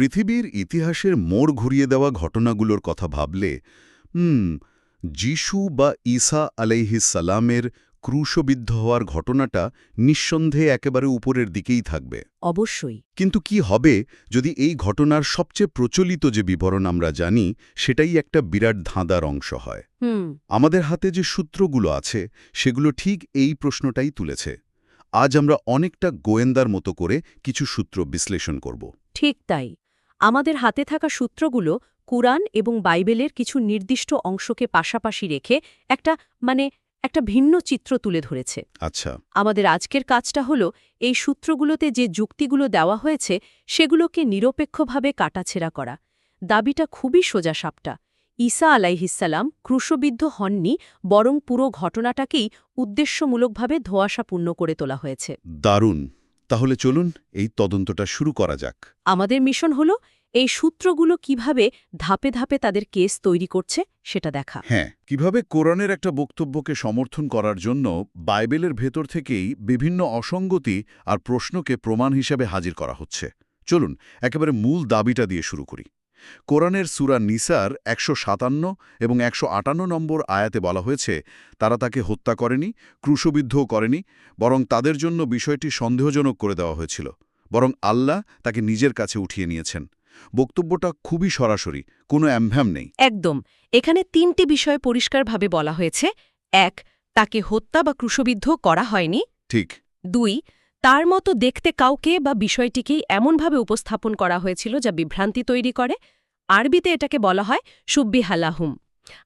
পৃথিবীর ইতিহাসের মোড় ঘুরিয়ে দেওয়া ঘটনাগুলোর কথা ভাবলে হুম যিশু বা ঈসা আলাইহিসালামের ক্রুশবিদ্ধ হওয়ার ঘটনাটা নিঃসন্দেহে একেবারে উপরের দিকেই থাকবে। অবশ্যই। কিন্তু কি হবে যদি এই ঘটনার সবচেয়ে প্রচলিত যে বিবরণ আমরা জানি সেটাই একটা বিরাট ধাঁধার অংশ হয়। হুম। আমাদের হাতে যে সূত্রগুলো আছে সেগুলো ঠিক এই প্রশ্নটাই তুলেছে। আজ আমরা অনেকটা গোয়েন্দার মতো করে কিছু সূত্র বিশ্লেষণ করব। ঠিক তাই। আমাদের হাতে থাকা সূত্রগুলো কুরআন এবং বাইবেলের কিছু নির্দিষ্ট অংশকে পাশাপাশি রেখে একটা মানে একটা ভিন্ন চিত্র তুলে ধরেছে। আচ্ছা। আমাদের আজকের কাজটা হলো এই সূত্রগুলোতে যে যুক্তিগুলো দেওয়া হয়েছে সেগুলোকে নিরপেক্ষভাবে কাটাছেড়া করা। দাবিটা খুবই সোজাসাপটা। ঈসা আলাইহিসাল্লাম ক্রুশবিদ্ধ হননি বরং পুরো ঘটনাটাকেই উদ্দেশ্যমূলকভাবে ধোঁয়াশাপূর্ণ করে তোলা হয়েছে। দারুণ। তাহলে চলুন এই তদন্তটা শুরু করা যাক। আমাদের মিশন হলো এই সূত্রগুলো কীভাবে ধাপে ধাপে তাদের কেস তৈরি করছে সেটা দেখা। হ্যাঁ কীভাবে কোরআনের একটা বক্তব্যকে সমর্থন করার জন্য বাইবেলের ভেতর থেকেই বিভিন্ন অসঙ্গতি আর প্রশ্নকে প্রমাণ হিসেবে হাজির করা হচ্ছে। চলুন একেবারে মূল দাবিটা দিয়ে শুরু করি। কোরআনের সুরা নিসার একশো সাতান্ন এবং একশো আটান্ন নম্বর আয়াতে বলা হয়েছে তারা তাকে হত্যা করেনি ক্রুশবিদ্ধও করেনি বরং তাদের জন্য বিষয়টি সন্দেহজনক করে দেওয়া হয়েছিল বরং আল্লাহ তাকে নিজের কাছে উঠিয়ে নিয়েছেন। বক্তব্যটা খুবই সরাসরি কোনো অ্যামভ্যাম নেই। একদম। এখানে তিনটি বিষয় পরিষ্কারভাবে বলা হয়েছে। এক তাকে হত্যা বা ক্রুশবিদ্ধ করা হয়নি। ঠিক। দুই তার মতো দেখতে কাউকে বা বিষয়টিকেই এমনভাবে উপস্থাপন করা হয়েছিল যা বিভ্রান্তি তৈরি করে। আরবিতে এটাকে বলা হয় সুব্বি হালাহুম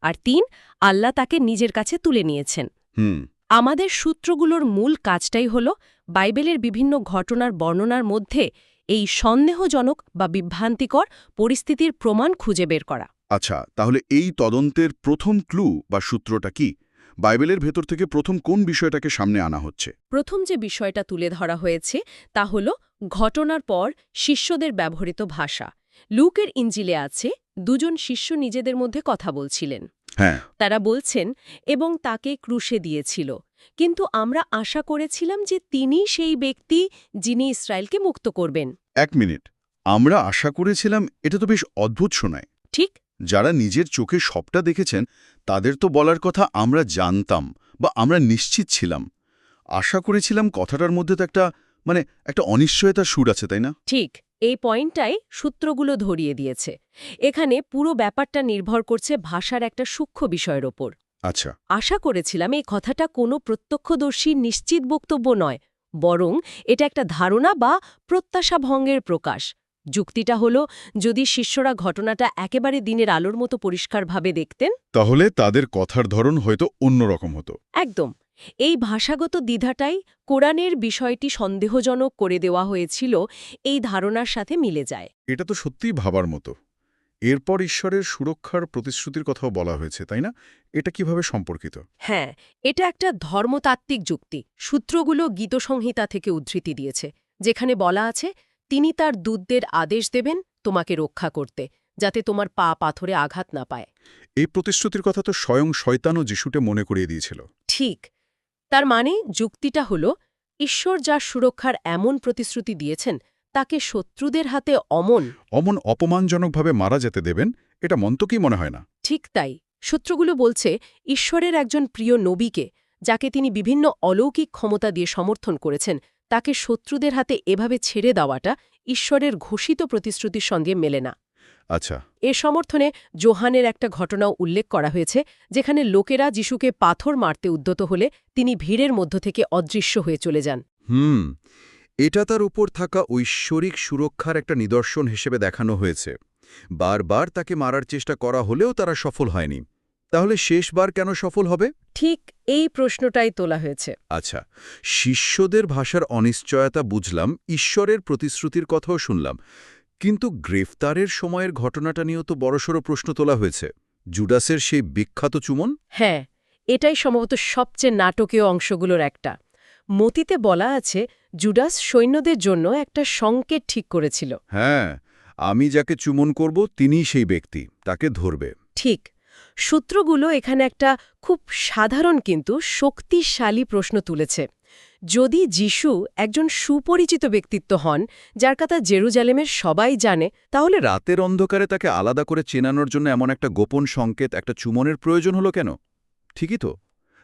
আর তিন আল্লাহ তাকে নিজের কাছে তুলে নিয়েছেন। হুম। আমাদের সূত্রগুলোর মূল কাজটাই হল বাইবেলের বিভিন্ন ঘটনার বর্ণনার মধ্যে এই সন্দেহজনক বা বিভ্রান্তিকর পরিস্থিতির প্রমাণ খুঁজে বের করা। আচ্ছা তাহলে এই তদন্তের প্রথম ক্লু বা সূত্রটা কি? বাইবেলের ভেতর থেকে প্রথম কোন বিষয়টাকে সামনে আনা হচ্ছে? প্রথম যে বিষয়টা তুলে ধরা হয়েছে তা হল ঘটনার পর শিষ্যদের ব্যবহৃত ভাষা। লুকের ইঞ্জিলে আছে দুজন শিষ্য নিজেদের মধ্যে কথা বলছিলেন। হ্যাঁ। তারা বলছেন এবং তাকে ক্রুশে দিয়েছিল। কিন্তু আমরা আশা করেছিলাম যে তিনি সেই ব্যক্তি যিনি ইসরায়েলকে মুক্ত করবেন। এক মিনিট। আমরা আশা করেছিলাম এটা তো বেশ অদ্ভুত শোনায়। ঠিক যারা নিজের চোখে সবটা দেখেছেন তাদের তো বলার কথা আমরা জানতাম বা আমরা নিশ্চিত ছিলাম। আশা করেছিলাম কথাটার মধ্যে তো একটা মানে একটা অনিশ্চয়তার সুর আছে তাই না? ঠিক এই পয়েন্টটাই সূত্রগুলো ধরিয়ে দিয়েছে। এখানে পুরো ব্যাপারটা নির্ভর করছে ভাষার একটা সূক্ষ্ম বিষয়ের ওপর। আচ্ছা। আশা করেছিলাম এই কথাটা কোনো প্রত্যক্ষদর্শী নিশ্চিত বক্তব্য নয় বরং এটা একটা ধারণা বা প্রত্যাশা ভঙ্গের প্রকাশ। যুক্তিটা হলো যদি শিষ্যরা ঘটনাটা একেবারে দিনের আলোর মতো পরিষ্কারভাবে দেখতেন। তাহলে তাদের কথার ধরন হয়তো অন্যরকম হতো। একদম। এই ভাষাগত দ্বিধাটাই কোরআনের বিষয়টি সন্দেহজনক করে দেওয়া হয়েছিল এই ধারণার সাথে মিলে যায়। এটা তো সত্যিই ভাবার মতো। এরপর ঈশ্বরের সুরক্ষার প্রতিশ্রুতির কথাও বলা হয়েছে তাই না? এটা কীভাবে সম্পর্কিত? হ্যাঁ এটা একটা ধর্মতাত্ত্বিক যুক্তি। সূত্রগুলো গীতসংহিতা থেকে উদ্ধৃতি দিয়েছে। যেখানে বলা আছে তিনি তার দূতদের আদেশ দেবেন তোমাকে রক্ষা করতে যাতে তোমার পা পাথরে আঘাত না পায়। এই প্রতিশ্রুতির কথা তো স্বয়ং শয়তানও যিশুটে মনে করিয়ে দিয়েছিল। ঠিক। তার মানে যুক্তিটা হল ঈশ্বর যার সুরক্ষার এমন প্রতিশ্রুতি দিয়েছেন তাকে শত্রুদের হাতে অমন। অমন অপমানজনকভাবে মারা যেতে দেবেন এটা মন্তকেই মনে হয় না। ঠিক তাই। সূত্রগুলো বলছে ঈশ্বরের একজন প্রিয় নবীকে যাকে তিনি বিভিন্ন অলৌকিক ক্ষমতা দিয়ে সমর্থন করেছেন তাকে শত্রুদের হাতে এভাবে ছেড়ে দেওয়াটা ঈশ্বরের ঘোষিত প্রতিশ্রুতির সঙ্গে মেলে না। আচ্ছা। এ সমর্থনে জোহানের একটা ঘটনাও উল্লেখ করা হয়েছে যেখানে লোকেরা যিশুকে পাথর মারতে উদ্যত হলে তিনি ভিড়ের মধ্য থেকে অদৃশ্য হয়ে চলে যান। হুম এটা তার উপর থাকা ঐশ্বরিক সুরক্ষার একটা নিদর্শন হিসেবে দেখানো হয়েছে। বারবার তাকে মারার চেষ্টা করা হলেও তারা সফল হয়নি। তাহলে শেষবার কেন সফল হবে? ঠিক এই প্রশ্নটাই তোলা হয়েছে। আচ্ছা শিষ্যদের ভাষার অনিশ্চয়তা বুঝলাম ঈশ্বরের প্রতিশ্রুতির কথাও শুনলাম। কিন্তু গ্রেফতারের সময়ের ঘটনাটা নিয়েও তো বড়সড় প্রশ্ন তোলা হয়েছে। জুডাসের সেই বিখ্যাত চুমন? হ্যাঁ এটাই সম্ভবত সবচেয়ে নাটকীয় অংশগুলোর একটা। মতিতে বলা আছে জুডাস সৈন্যদের জন্য একটা সংকেত ঠিক করেছিল। হ্যাঁ আমি যাকে চুমন করব তিনিই সেই ব্যক্তি তাকে ধরবে। ঠিক সূত্রগুলো এখানে একটা খুব সাধারণ কিন্তু শক্তিশালী প্রশ্ন তুলেছে। যদি যিশু একজন সুপরিচিত ব্যক্তিত্ব হন যার কথা জেরুজালেমের সবাই জানে তাহলে রাতের অন্ধকারে তাকে আলাদা করে চেনানোর জন্য এমন একটা গোপন সংকেত একটা চুমনের প্রয়োজন হলো কেন? ঠিকই তো।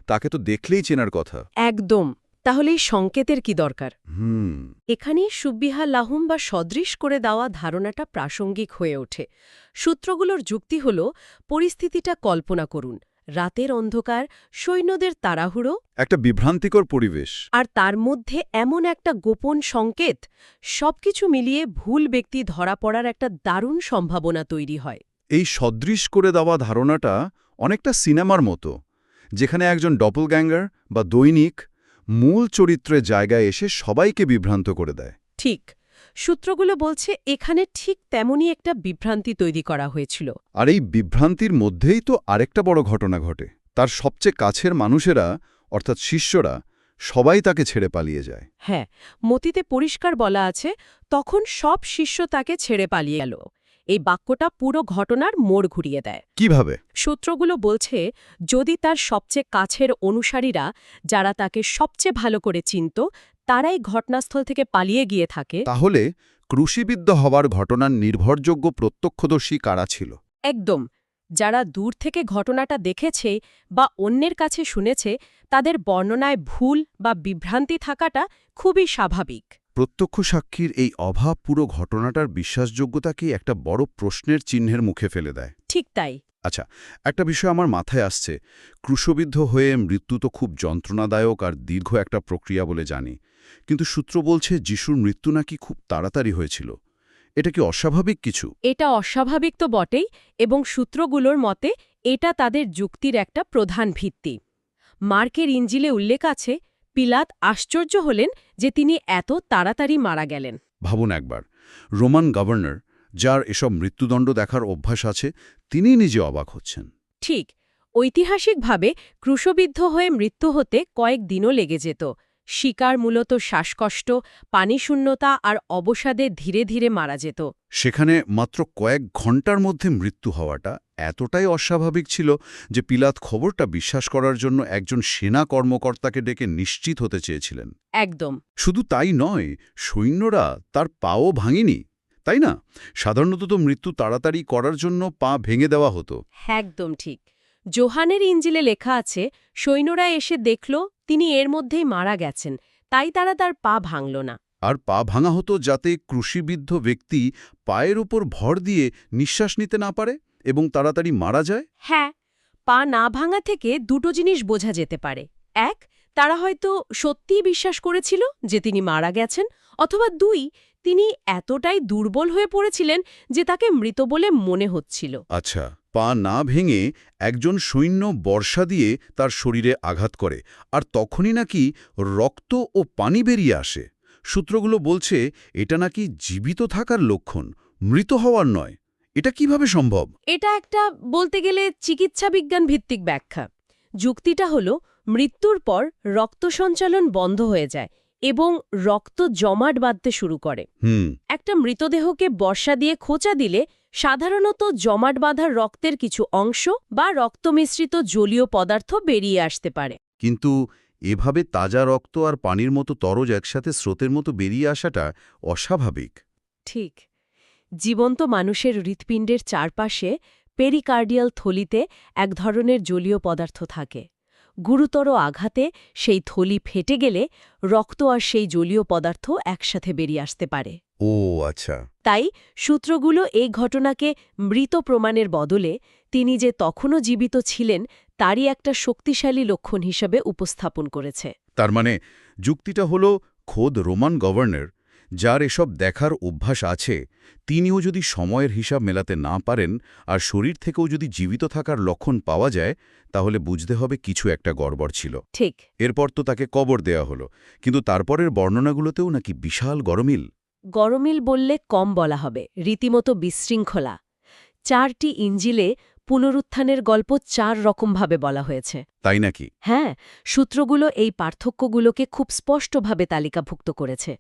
তাকে তো দেখলেই চেনার কথা। একদম। তাহলে এই সংকেতের কি দরকার? হুম। এখানেই সুব্বিহা লাহুম বা সদৃশ করে দেওয়া ধারণাটা প্রাসঙ্গিক হয়ে ওঠে। সূত্রগুলোর যুক্তি হল পরিস্থিতিটা কল্পনা করুন। রাতের অন্ধকার সৈন্যদের তাড়াহুড়ো। একটা বিভ্রান্তিকর পরিবেশ। আর তার মধ্যে এমন একটা গোপন সংকেত সবকিছু মিলিয়ে ভুল ব্যক্তি ধরা পড়ার একটা দারুণ সম্ভাবনা তৈরি হয়। এই সদৃশ করে দেওয়া ধারণাটা অনেকটা সিনেমার মতো যেখানে একজন ডপলগ্যাঙ্গার বা দৈনিক মূল চরিত্রের জায়গায় এসে সবাইকে বিভ্রান্ত করে দেয়। ঠিক। সূত্রগুলো বলছে এখানে ঠিক তেমনই একটা বিভ্রান্তি তৈরি করা হয়েছিল। আর এই বিভ্রান্তির মধ্যেই তো আরেকটা বড় ঘটনা ঘটে। তার সবচেয়ে কাছের মানুষেরা অর্থাৎ শিষ্যরা সবাই তাকে ছেড়ে পালিয়ে যায়। হ্যাঁ মতিতে পরিষ্কার বলা আছে তখন সব শিষ্য তাকে ছেড়ে পালিয়ে গেল। এই বাক্যটা পুরো ঘটনার মোড় ঘুরিয়ে দেয়। কীভাবে? সূত্রগুলো বলছে যদি তার সবচেয়ে কাছের অনুসারীরা যারা তাকে সবচেয়ে ভালো করে চিনত তারাই ঘটনাস্থল থেকে পালিয়ে গিয়ে থাকে। তাহলে ক্রুশিবিদ্ধ হওয়ার ঘটনার নির্ভরযোগ্য প্রত্যক্ষদর্শী কারা ছিল? একদম। যারা দূর থেকে ঘটনাটা দেখেছে বা অন্যের কাছে শুনেছে তাদের বর্ণনায় ভুল বা বিভ্রান্তি থাকাটা খুবই স্বাভাবিক। প্রত্যক্ষ সাক্ষীর এই অভাব পুরো ঘটনাটার বিশ্বাসযোগ্যতাকে একটা বড় প্রশ্নের চিহ্নের মুখে ফেলে দেয়। ঠিক তাই। আচ্ছা একটা বিষয় আমার মাথায় আসছে। ক্রুশবিদ্ধ হয়ে মৃত্যু তো খুব যন্ত্রণাদায়ক আর দীর্ঘ একটা প্রক্রিয়া বলে জানি। কিন্তু সূত্র বলছে যিশুর মৃত্যু নাকি খুব তাড়াতাড়ি হয়েছিল। এটা কি অস্বাভাবিক কিছু? এটা অস্বাভাবিক তো বটেই এবং সূত্রগুলোর মতে এটা তাদের যুক্তির একটা প্রধান ভিত্তি। মার্কের ইঞ্জিলে উল্লেখ আছে পিলাত আশ্চর্য হলেন যে তিনি এত তাড়াতাড়ি মারা গেলেন। ভাবুন একবার রোমান গভর্নর যার এসব মৃত্যুদণ্ড দেখার অভ্যাস আছে তিনি নিজে অবাক হচ্ছেন। ঠিক ঐতিহাসিকভাবে ক্রুশবিদ্ধ হয়ে মৃত্যু হতে কয়েক দিনও লেগে যেত। শিকার মূলত শ্বাসকষ্ট পানিশূন্যতা আর অবসাদে ধীরে ধীরে মারা যেত। সেখানে মাত্র কয়েক ঘণ্টার মধ্যে মৃত্যু হওয়াটা এতটাই অস্বাভাবিক ছিল যে পিলাত খবরটা বিশ্বাস করার জন্য একজন সেনা কর্মকর্তাকে ডেকে নিশ্চিত হতে চেয়েছিলেন। একদম। শুধু তাই নয় সৈন্যরা তার পাও ভাঙেনি তাই না? সাধারণত তো মৃত্যু তাড়াতাড়ি করার জন্য পা ভেঙে দেওয়া হতো। একদম ঠিক। জোহানের ইঞ্জিলে লেখা আছে সৈন্যরা এসে দেখল তিনি এর মধ্যেই মারা গেছেন তাই তারা তার পা ভাঙল না। আর পা ভাঙা হতো যাতে কৃষিবিদ্ধ ব্যক্তি পায়ের উপর ভর দিয়ে নিঃশ্বাস নিতে না পারে? এবং তাড়াতাড়ি মারা যায়? হ্যাঁ পা না ভাঙা থেকে দুটো জিনিস বোঝা যেতে পারে। এক তারা হয়তো সত্যিই বিশ্বাস করেছিল যে তিনি মারা গেছেন অথবা দুই তিনি এতটাই দুর্বল হয়ে পড়েছিলেন যে তাকে মৃত বলে মনে হচ্ছিল। আচ্ছা পা না ভেঙে একজন সৈন্য বর্ষা দিয়ে তার শরীরে আঘাত করে আর তখনই নাকি রক্ত ও পানি বেরিয়ে আসে। সূত্রগুলো বলছে এটা নাকি জীবিত থাকার লক্ষণ মৃত হওয়ার নয়। এটা কীভাবে সম্ভব? এটা একটা বলতে গেলে চিকিৎসা বিজ্ঞান ভিত্তিক ব্যাখ্যা। যুক্তিটা হল মৃত্যুর পর রক্ত সঞ্চালন বন্ধ হয়ে যায় এবং রক্ত জমাট বাঁধতে শুরু করে। একটা মৃতদেহকে বর্ষা দিয়ে খোঁচা দিলে সাধারণত জমাট বাঁধার রক্তের কিছু অংশ বা রক্তমিশ্রিত জলীয় পদার্থ বেরিয়ে আসতে পারে। কিন্তু এভাবে তাজা রক্ত আর পানির মতো তরজ একসাথে স্রোতের মতো বেরিয়ে আসাটা অস্বাভাবিক। ঠিক। জীবন্ত মানুষের হৃৎপিণ্ডের চারপাশে পেরিকার্ডিয়াল থলিতে এক ধরনের জলীয় পদার্থ থাকে। গুরুতর আঘাতে সেই থলি ফেটে গেলে রক্ত আর সেই জলীয় পদার্থ একসাথে বেরিয়ে আসতে পারে। ও আচ্ছা। তাই সূত্রগুলো এই ঘটনাকে মৃত প্রমাণের বদলে তিনি যে তখনও জীবিত ছিলেন তারই একটা শক্তিশালী লক্ষণ হিসেবে উপস্থাপন করেছে। তার মানে যুক্তিটা হল খোদ রোমান গভর্নর যার এসব দেখার অভ্যাস আছে তিনিও যদি সময়ের হিসাব মেলাতে না পারেন আর শরীর থেকেও যদি জীবিত থাকার লক্ষণ পাওয়া যায় তাহলে বুঝতে হবে কিছু একটা গড়বড় ছিল। ঠিক। এরপর তো তাকে কবর দেয়া হলো কিন্তু তারপরের বর্ণনাগুলোতেও নাকি বিশাল গরমিল। গরমিল বললে কম বলা হবে রীতিমতো বিশৃঙ্খলা। চারটি ইঞ্জিলে পুনরুত্থানের গল্প চার রকমভাবে বলা হয়েছে। তাই নাকি? হ্যাঁ সূত্রগুলো এই পার্থক্যগুলোকে খুব স্পষ্টভাবে তালিকাভুক্ত করেছে।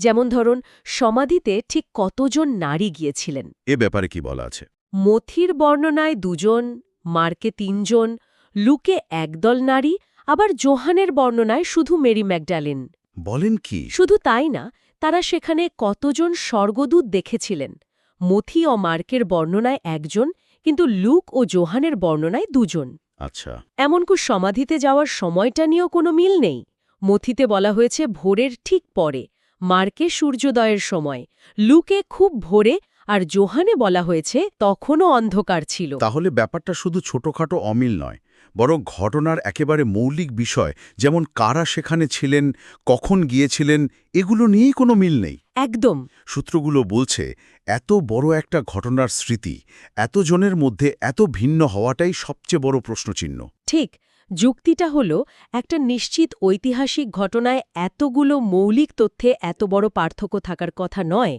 যেমন ধরুন সমাধিতে ঠিক কতজন নারী গিয়েছিলেন? এ ব্যাপারে কি বলা আছে? মথির বর্ণনায় দুজন মার্কে তিনজন লুকে একদল নারী আবার জোহানের বর্ণনায় শুধু মেরি ম্যাকডালিন। বলেন কি? শুধু তাই না তারা সেখানে কতজন স্বর্গদূত দেখেছিলেন? মথি ও মার্কের বর্ণনায় একজন কিন্তু লুক ও জোহানের বর্ণনায় দুজন। আচ্ছা। এমনকু সমাধিতে যাওয়ার সময়টা নিয়েও কোনো মিল নেই। মথিতে বলা হয়েছে ভোরের ঠিক পরে মার্কে সূর্যোদয়ের সময়। লুকে খুব ভোরে আর জোহানে বলা হয়েছে তখনও অন্ধকার ছিল। তাহলে ব্যাপারটা শুধু ছোটখাটো অমিল নয় বরং ঘটনার একেবারে মৌলিক বিষয় যেমন কারা সেখানে ছিলেন কখন গিয়েছিলেন এগুলো নিয়েই কোনো মিল নেই। একদম। সূত্রগুলো বলছে এত বড় একটা ঘটনার স্মৃতি এতজনের মধ্যে এত ভিন্ন হওয়াটাই সবচেয়ে বড় প্রশ্নচিহ্ন। ঠিক যুক্তিটা হল একটা নিশ্চিত ঐতিহাসিক ঘটনায় এতগুলো মৌলিক তথ্যে এত বড় পার্থক্য থাকার কথা নয়।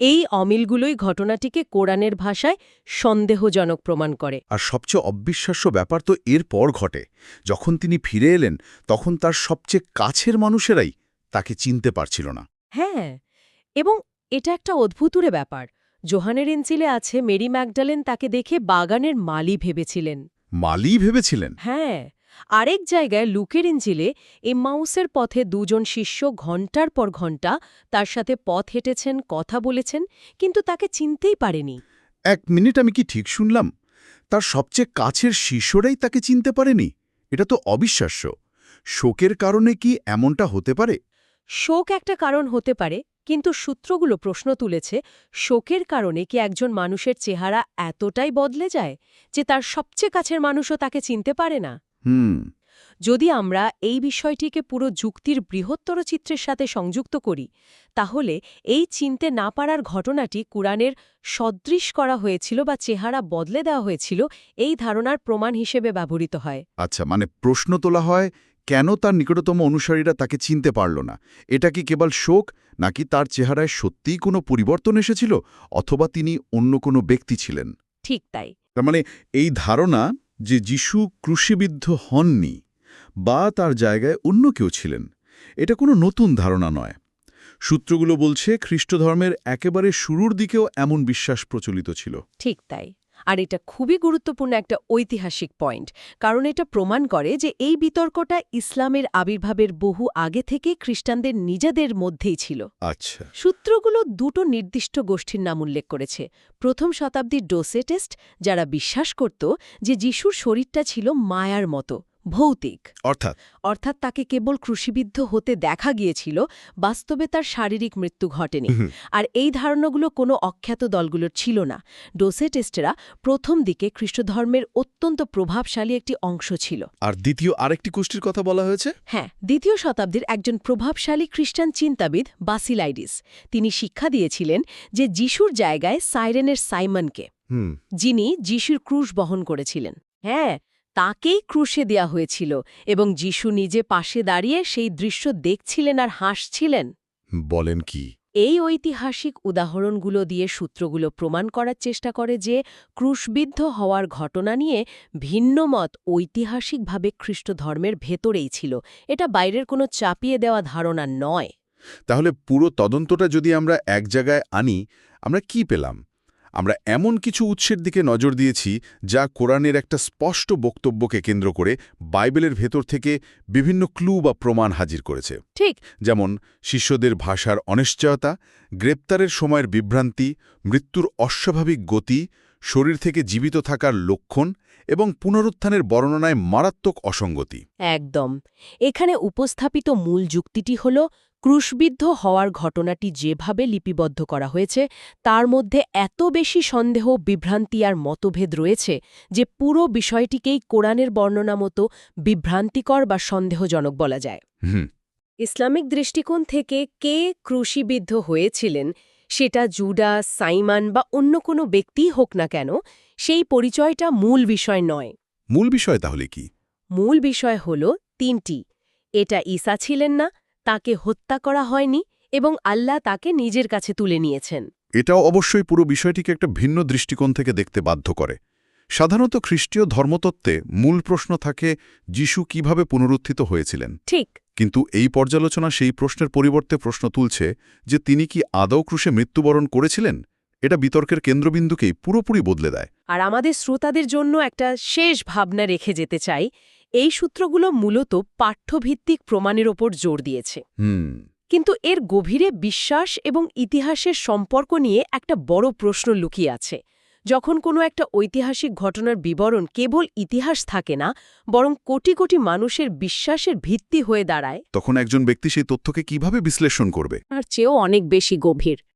এই অমিলগুলোই ঘটনাটিকে কোরআনের ভাষায় সন্দেহজনক প্রমাণ করে। আর সবচেয়ে অবিশ্বাস্য ব্যাপার তো এর পর ঘটে। যখন তিনি ফিরে এলেন তখন তার সবচেয়ে কাছের মানুষেরাই তাকে চিনতে পারছিল না। হ্যাঁ এবং এটা একটা অদ্ভুতুরে ব্যাপার। জোহানের ইঞ্চিলে আছে মেরি ম্যাকডালেন তাকে দেখে বাগানের মালি ভেবেছিলেন। মালি ভেবেছিলেন? হ্যাঁ আরেক জায়গায় লুকের ইঞ্জিলে এম্মাউসের পথে দুজন শিষ্য ঘণ্টার পর ঘণ্টা তার সাথে পথ হেঁটেছেন কথা বলেছেন কিন্তু তাকে চিনতেই পারেনি। এক মিনিট আমি কি ঠিক শুনলাম? তার সবচেয়ে কাছের শিষ্যরাই তাকে চিনতে পারেনি? এটা তো অবিশ্বাস্য। শোকের কারণে কি এমনটা হতে পারে? শোক একটা কারণ হতে পারে কিন্তু সূত্রগুলো প্রশ্ন তুলেছে শোকের কারণে কি একজন মানুষের চেহারা এতটাই বদলে যায় যে তার সবচেয়ে কাছের মানুষও তাকে চিনতে পারে না? হুম। যদি আমরা এই বিষয়টিকে পুরো যুক্তির বৃহত্তর চিত্রের সাথে সংযুক্ত করি তাহলে এই চিনতে না পারার ঘটনাটি কুরআনের সদৃশ করা হয়েছিল বা চেহারা বদলে দেওয়া হয়েছিল এই ধারণার প্রমাণ হিসেবে ব্যবহৃত হয়। আচ্ছা মানে প্রশ্ন তোলা হয় কেন তার নিকটতম অনুসারীরা তাকে চিনতে পারল না? এটা কি কেবল শোক নাকি তার চেহারায় সত্যিই কোনো পরিবর্তন এসেছিল অথবা তিনি অন্য কোনো ব্যক্তি ছিলেন? ঠিক তাই। তার মানে এই ধারণা যে যিশু ক্রুশিবিদ্ধ হননি বা তার জায়গায় অন্য কেউ ছিলেন, এটা কোনো নতুন ধারণা নয়। সূত্রগুলো বলছে খ্রিস্টধর্মের একেবারে শুরুর দিকেও এমন বিশ্বাস প্রচলিত ছিল। ঠিক তাই। আর এটা খুবই গুরুত্বপূর্ণ একটা ঐতিহাসিক পয়েন্ট কারণ এটা প্রমাণ করে যে এই বিতর্কটা ইসলামের আবির্ভাবের বহু আগে থেকে খ্রিস্টানদের নিজেদের মধ্যেই ছিল। আচ্ছা। সূত্রগুলো দুটো নির্দিষ্ট গোষ্ঠীর নাম উল্লেখ করেছে। প্রথম শতাব্দীর ডোসেটেস্ট যারা বিশ্বাস করত যে যিশুর শরীরটা ছিল মায়ার মতো ভৌতিক। অর্থাৎ? অর্থাৎ তাকে কেবল ক্রুশিবিদ্ধ হতে দেখা গিয়েছিল বাস্তবে তার শারীরিক মৃত্যু ঘটেনি। আর এই ধারণাগুলো কোনো অখ্যাত দলগুলোর ছিল না। ডোসেটেস্টেরা প্রথম দিকে খ্রিস্টধর্মের অত্যন্ত প্রভাবশালী একটি অংশ ছিল। আর দ্বিতীয় আরেকটি গোষ্ঠীর কথা বলা হয়েছে? হ্যাঁ দ্বিতীয় শতাব্দীর একজন প্রভাবশালী খ্রিস্টান চিন্তাবিদ বাসিলাইডিস। তিনি শিক্ষা দিয়েছিলেন যে যিশুর জায়গায় সাইরেনের সাইমনকে। যিনি যিশুর ক্রুশ বহন করেছিলেন। হ্যাঁ তাকেই ক্রুশে দেয়া হয়েছিল এবং যিশু নিজে পাশে দাঁড়িয়ে সেই দৃশ্য দেখছিলেন আর হাসছিলেন। বলেন কি? এই ঐতিহাসিক উদাহরণগুলো দিয়ে সূত্রগুলো প্রমাণ করার চেষ্টা করে যে ক্রুশবিদ্ধ হওয়ার ঘটনা নিয়ে ভিন্ন মত ঐতিহাসিকভাবে খ্রিস্টধর্মের ভেতরেই ছিল। এটা বাইরের কোনো চাপিয়ে দেওয়া ধারণা নয়। তাহলে পুরো তদন্তটা যদি আমরা এক জায়গায় আনি আমরা কি পেলাম? আমরা এমন কিছু উৎসের দিকে নজর দিয়েছি যা কোরআনের একটা স্পষ্ট বক্তব্যকে কেন্দ্র করে বাইবেলের ভেতর থেকে বিভিন্ন ক্লু বা প্রমাণ হাজির করেছে। ঠিক। যেমন শিষ্যদের ভাষার অনিশ্চয়তা গ্রেপ্তারের সময়ের বিভ্রান্তি মৃত্যুর অস্বাভাবিক গতি শরীর থেকে জীবিত থাকার লক্ষণ এবং পুনরুত্থানের বর্ণনায় মারাত্মক অসঙ্গতি। একদম। এখানে উপস্থাপিত মূল যুক্তিটি হল ক্রুশবিদ্ধ হওয়ার ঘটনাটি যেভাবে লিপিবদ্ধ করা হয়েছে তার মধ্যে এত বেশি সন্দেহ বিভ্রান্তি আর মতভেদ রয়েছে যে পুরো বিষয়টিকেই কোরআনের বর্ণনা মতো বিভ্রান্তিকর বা সন্দেহজনক বলা যায়। ইসলামিক দৃষ্টিকোণ থেকে কে ক্রুশিবিদ্ধ হয়েছিলেন সেটা জুডা সাইমান বা অন্য কোনো ব্যক্তিই হোক না কেন সেই পরিচয়টা মূল বিষয় নয়। মূল বিষয় তাহলে কি? মূল বিষয় হল তিনটি। এটা ঈসা ছিলেন না তাকে হত্যা করা হয়নি এবং আল্লাহ তাকে নিজের কাছে তুলে নিয়েছেন। এটাও অবশ্যই পুরো বিষয়টিকে একটা ভিন্ন দৃষ্টিকোণ থেকে দেখতে বাধ্য করে। সাধারণত খ্রিস্টীয় ধর্মতত্ত্বে মূল প্রশ্ন থাকে যিশু কীভাবে পুনরুত্থিত হয়েছিলেন? ঠিক। কিন্তু এই পর্যালোচনা সেই প্রশ্নের পরিবর্তে প্রশ্ন তুলছে যে তিনি কি আদৌ ক্রুশে মৃত্যুবরণ করেছিলেন? এটা বিতর্কের কেন্দ্রবিন্দুকেই পুরোপুরি বদলে দেয়। আর আমাদের শ্রোতাদের জন্য একটা শেষ ভাবনা রেখে যেতে চাই এই সূত্রগুলো মূলত পাঠ্যভিত্তিক প্রমাণের ওপর জোর দিয়েছে। কিন্তু এর গভীরে বিশ্বাস এবং ইতিহাসের সম্পর্ক নিয়ে একটা বড় প্রশ্ন লুকিয়ে আছে। যখন কোনো একটা ঐতিহাসিক ঘটনার বিবরণ কেবল ইতিহাস থাকে না বরং কোটি কোটি মানুষের বিশ্বাসের ভিত্তি হয়ে দাঁড়ায়। তখন একজন ব্যক্তি সেই তথ্যকে কীভাবে বিশ্লেষণ করবে? আর চেয়েও অনেক বেশি গভীর।